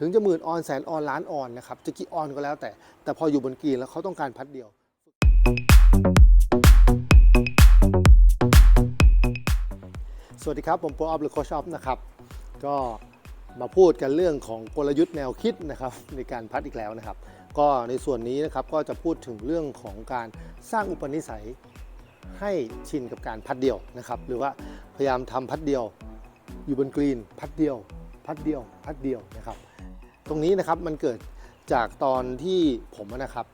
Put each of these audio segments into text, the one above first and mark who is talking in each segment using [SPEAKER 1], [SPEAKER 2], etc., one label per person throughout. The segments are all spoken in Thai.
[SPEAKER 1] ถึงจะหมื่นออนแสนออนล้านออนนะครับจะกี่ออนก็แล้วแต่ แต่พออยู่บนกรีนแล้วเขาต้องการพัดเดียว สวัสดีครับ ผมโปรออฟหรือโคชออฟนะครับ ก็มาพูดกันเรื่องของกลยุทธ์แนวคิดนะครับในการพัดอีกแล้วนะครับ ก็ในส่วนนี้นะครับก็จะพูดถึงเรื่องของการสร้างอุปนิสัยให้ชินกับการพัดเดียวนะครับหรือว่าพยายามทำพัดเดียว อยู่บนกรีน พัดเดียว พัดเดียว พัดเดียวนะครับ ตรงนี้นะครับมันเกิดจากตอนที่ผมนะครับ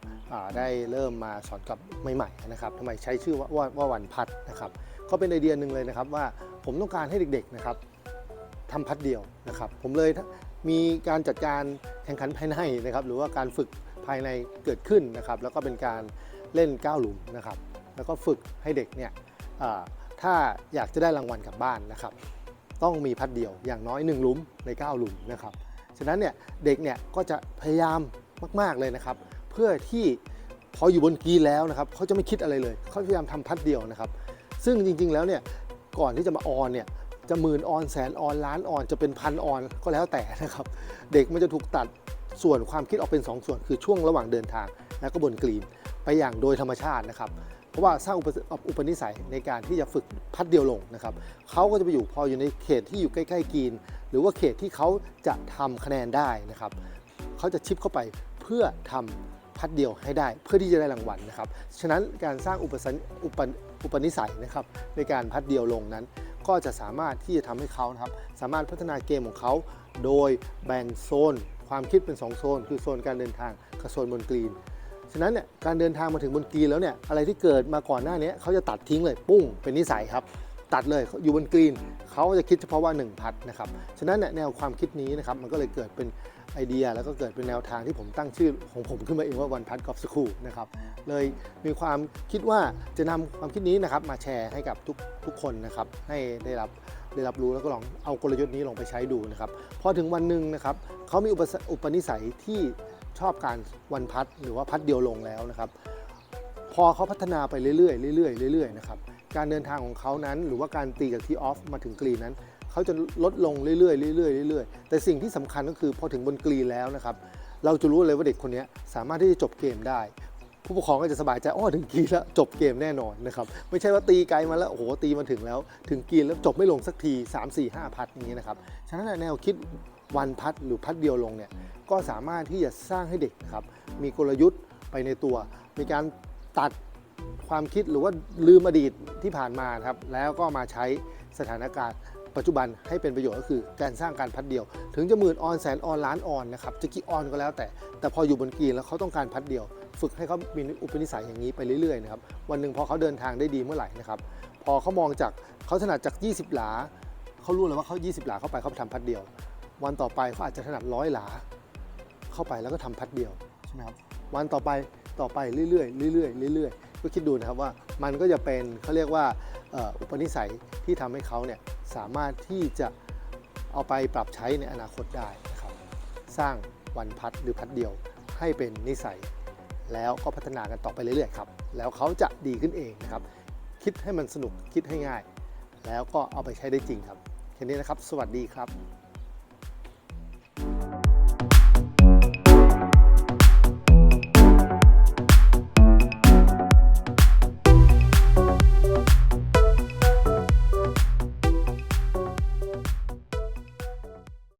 [SPEAKER 1] ได้เริ่มมาสอนกับใหม่ๆนะครับทำไมใช้ชื่อว่าว่าวันพัดนะครับ ก็เป็นไอเดียหนึ่งเลยนะครับว่าผมต้องการให้เด็กๆนะครับทำพัดเดียวนะครับ ผมเลยมีการจัดการแข่งขันภายในนะครับหรือว่าการฝึกภายในเกิดขึ้นนะครับ แล้วก็เป็นการเล่นก้าวหลุมนะครับ แล้วก็ฝึกให้เด็กเนี่ยถ้าอยากจะได้รางวัลกลับบ้านนะครับ ต้องมีพัดเดียวอย่างน้อย 1 หลุมใน 9 หลุมนะครับ ฉะนั้นเนี่ยเด็กเนี่ยก็จะพยายามมาก ๆเลยนะครับ เพื่อที่พออยู่บนกรีแล้วนะครับเขาจะไม่คิดอะไรเลยเขาพยายามทำพัดเดียวนะครับ ซึ่งจริงๆแล้วเนี่ยก่อนที่จะมาออนเนี่ยจะหมื่นออนแสนออนล้านออนจะเป็นพันออนก็แล้วแต่นะครับ เด็กมันจะถูกตัดส่วนความคิดออกเป็น 2ส่วน คือช่วงระหว่างเดินทางแล้วก็บนกรีนไปอย่างโดยธรรมชาตินะครับ เพราะว่าสร้างอุปนิสัยในการที่จะฝึกพัดเดียวลงนะครับเขาก็จะไปอยู่พออยู่ในเขตที่อยู่ใกล้ ๆกรีน รือว่าเขตที่เขาจะทำคะแนนได้นะครับเขาจะชิปเข้าไปเพื่อทำพัดเดียวให้ได้เพื่อที่จะได้รางวัลนะครับ ฉะนั้นการสร้างอุปสันอุปอุปนิสัยนะครับในการพัดเดียวลงนั้น ก็จะสามารถที่จะทำให้เขานะครับสามารถพัฒนาเกมของเขา โดยแบ่งโซน ความคิดเป็น 2 โซน คือโซนการเดินทางกับโซนบนกรีน ฉะนั้นเนี่ยการเดินทางมาถึงบนกรีนแล้วเนี่ยอะไรที่เกิดมาก่อนหน้านี้เขาจะตัดทิ้งเลยปุ้งเป็นนิสัยครับ ตัดเลยอยู่บนกรีนเขาจะคิดเฉพาะว่า 1 พัดนะครับ ฉะนั้นแนวความคิดนี้นะครับมันก็เลยเกิดเป็นไอเดีย แล้วก็เกิดเป็นแนวทางที่ผมตั้งชื่อของผมขึ้นมาเองว่าวันพัดกอล์ฟสคูลนะครับเลยมีความคิดว่าจะนำความคิดนี้นะครับมาแชร์ให้กับทุกทุกคนนะครับให้ได้รับได้รับรู้แล้วก็ลองเอากลยุทธ์นี้ลองไปใช้ดูนะครับพอถึงวันหนึ่งนะครับเขามีอุปอุปนิสัยที่ชอบการวันพัดหรือว่าพัดเดียวลงแล้วนะครับ พอเขาพัฒนาไปเรื่อยๆเรื่อยๆเรื่อยๆนะครับ การเดินทางของเขานั้น หรือว่าการตีจากที่ออฟมาถึงกรีนนั้นเขาจะลดลงเรื่อยๆเรื่อยๆเรื่อยๆแต่สิ่งที่สำคัญก็คือพอถึงบนกรีนแล้วนะครับเราจะรู้เลยว่าเด็กคนนี้สามารถที่จะจบเกมได้ ผู้ปกครองก็จะสบายใจอ้อถึงกรีนแล้วจบเกมแน่นอนนะครับไม่ใช่ว่าตีไกลมาแล้วโอ้โหตีมาถึงแล้ว ถึงกรีนแล้วจบไม่ลงสักที 3 4 5 พัดอย่างนี้นะครับฉะนั้นแนวคิดวันพัดหรือพัดเดียวลงเนี่ยก็สามารถที่จะสร้างให้เด็กครับมีกลยุทธ์ไปในตัว มีการตัด ความคิดหรือว่าลืมอดีตที่ผ่านมาครับแล้วก็มาใช้สถานการณ์ปัจจุบันให้เป็นประโยชน์ก็คือการสร้างการพัดเดียว ถึงจะหมื่นออนแสนออนล้านออนนะครับจะกี่ออนก็แล้วแต่ แต่พออยู่บนกรีนแล้วเขาต้องการพัดเดียว ฝึกให้เขามีอุปนิสัยอย่างนี้ไปเรื่อยๆนะครับวันหนึ่งพอเขาเดินทางได้ดีเมื่อไหร่นะครับพอเขามองจากเขาถนัดจาก 20 หลาเขารู้เลยว่าเขา 20 หลาเข้าไปเขาทำพัดเดียว วันต่อไปเขาอาจจะถนัดร้อยหลาเข้าไปแล้วก็ทำพัดเดียวใช่ไหมครับวันต่อไปต่อไปเรื่อยๆเรื่อยๆเรื่อยๆ ก็คิดดูนะครับว่ามันก็จะเป็นเขาเรียกว่าอุปนิสัยที่ทำให้เขาเนี่ยสามารถที่จะเอาไปปรับใช้ในอนาคตได้นะครับสร้างวันพัดหรือพัดเดียวให้เป็นนิสัย แล้วก็พัฒนากันต่อไปเรื่อยๆครับแล้วเขาจะดีขึ้นเองนะครับ คิดให้มันสนุกคิดให้ง่าย แล้วก็เอาไปใช้ได้จริงครับแค่นี้นะครับ สวัสดีครับ